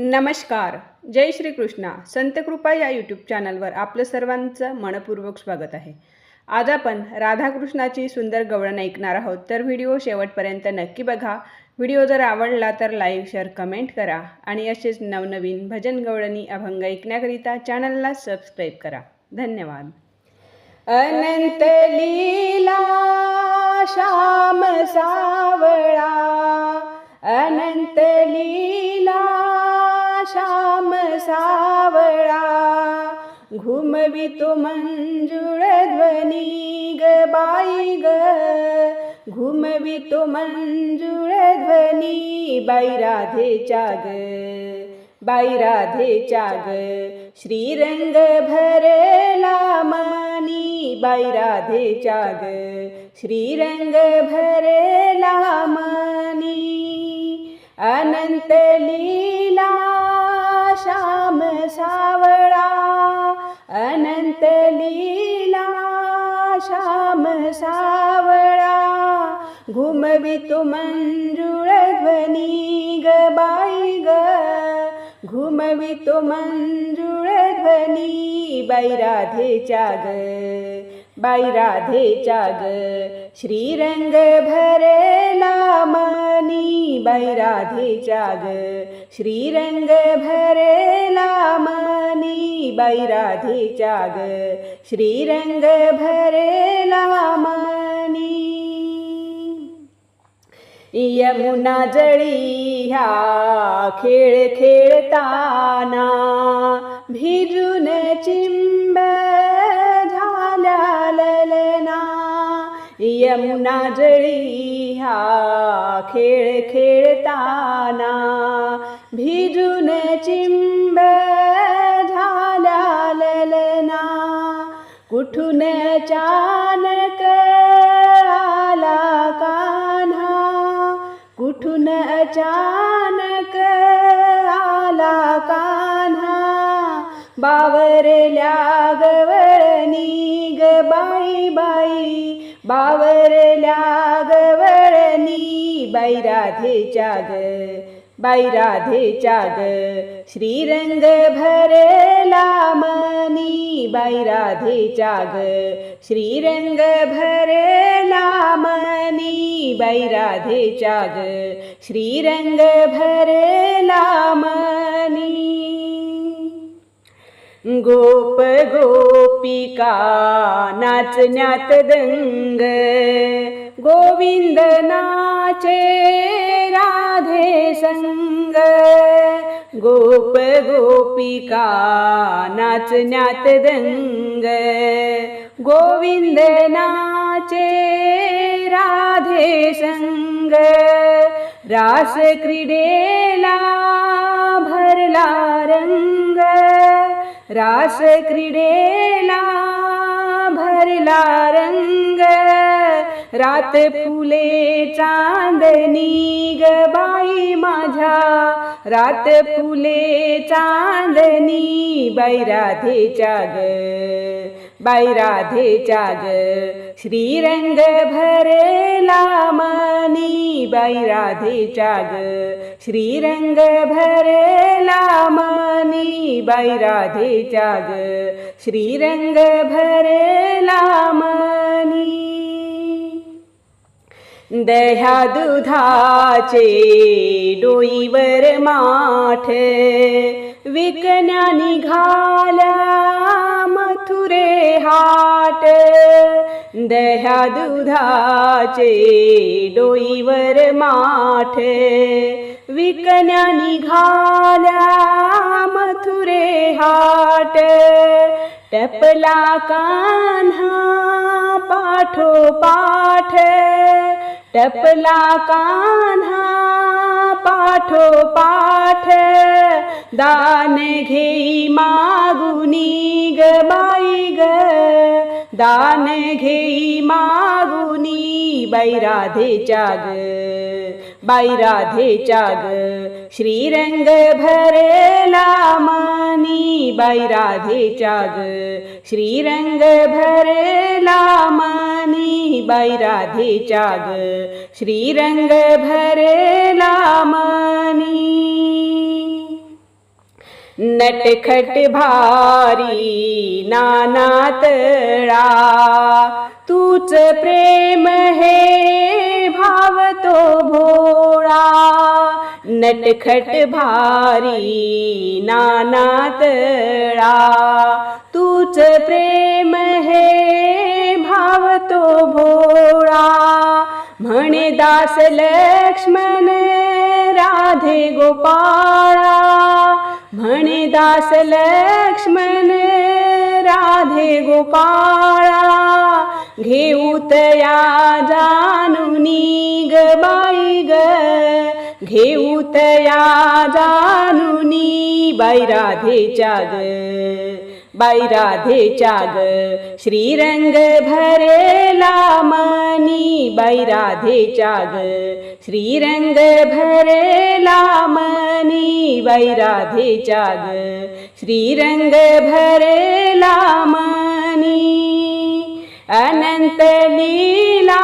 नमस्कार. जय श्री कृष्णा. संत कृपा या यूट्यूब चॅनलवर आपलं सर्वांचं मनपूर्वक स्वागत आहे. आज आपण राधाकृष्णाची सुंदर गवळण ऐकणार आहोत. तर व्हिडिओ शेवटपर्यंत नक्की बघा. व्हिडिओ जर आवडला तर लाईक शेअर कमेंट करा आणि असेच नवनवीन भजन गवळणी अभंग ऐकण्याकरिता चॅनलला सबस्क्राईब करा. धन्यवाद. अनंत लीला श्याम सावळा. अनंत लीला सावळा घुमवी तो मंजुळ ध्वनी ग बाई ग. घुमवी तो मंजुळ ध्वनी बाई राधेच्या ग. बाई राधेच्या ग. श्रीरंग भरला मनी बाई राधेच्या ग. श्रीरंग भरला मनी अनंत लीला श्याम सावळा अनंत लीला श्याम सावळा. घुमवितो मंजुळ ध्वनी ग बाई ग घुमवितो मंजुळ ध्वनी बाई राधेच्या ग. बाई राधेच्या ग श्रीरंग भरला मनी बाई राधेच्या ग श्रीरंग भरला मनी बाई राधेच्या ग श्रीरंग भरला मनी यमुना जळी ह्या खेळ खेळताना भिजून चिंब यमुना जळी हा खेळ खेळताना भिजून चिंब झाल्या ललना कुठून चानक आला कान्हा कुठून अचानक आला कान्हा बावरल्या गवळणी बरलाग वी बाै राधे ्याग बा राधे्याग श्रीरङ्ग भरला मनी बाै ग श्रीरङ्ग भरला मनी बाै राधे ग श्रीरङ्गी गोप गोपिका नाचण्यात दंग गोविंद नाचे राधे संग गोप गोपिका नाचण्यात दंग गोविंद नाचे राधे संग रास क्रीडेला भरला रंग. रास क्रीडेला भरला रंग. रात फुले चांदनी ग बाई माझ्या. रात फुले चांदनी बाई राधेच्या ग. बाई राधेच्या ग श्रीरंग भरला मनी बाई राधेच्या ग श्रीरंग भरला मनी बाई राधेच्या ग श्रीरंग भरला मनी दुधाचे डोईवर माठ निघाल्या दह्या दुधाचे डोईवर माठ निघाल्या मथुरे हाट. टपला कान्हा पाठो पाठ टपला कान्हा पाठ दान घेई मागुनी ग बाई ग दान मागुनी बाई राधेच्या ग बाई राधेच्या ग श्रीरंग भरला मनी बाई राधेच्या ग श्रीरंग भरला मनी बाई राधेच्या ग श्रीरंग भरला मनी नटखट भारी नाना तळा. तूच प्रेम हे भाव तो भोळा. नटखट भारी नाना तळा. तूच प्रेम हे भाव तो भोळा. म्हणे दास लक्ष्मण राधे गोपाळा. म्हणे दास लक्ष्मण राधे गोपाळा घेऊ तया जानुनी ग बाई ग. घेऊ तया जानुनी बाई राधेच्या ग बाई राधेच्या ग श्रीरंग भरेला मनी बाई राधेच्या ग श्रीरंग भरेला मनी बाई राधेच्या ग श्रीरंग भरेला मनी अनंत लीला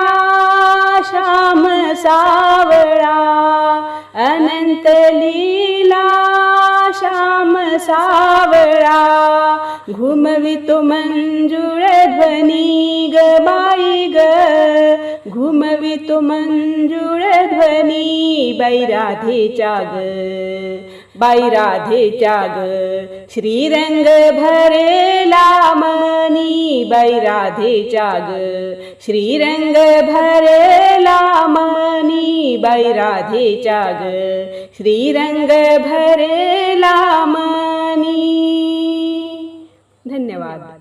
श्याम सावळा. अनंत लीला श्याम सावळा. घुमवितो मंजुळ ध्वनी ग बाई ग. घुमवितो मंजुळ ध्वनी बाई राधेच्या ग बाई राधेच्या ग श्रीरंग भरेला मनी बाई राधेच्या ग श्रीरंग भरेला मनी बाई राधेच्या ग श्रीरंग भरेला मनी धन्यवाद.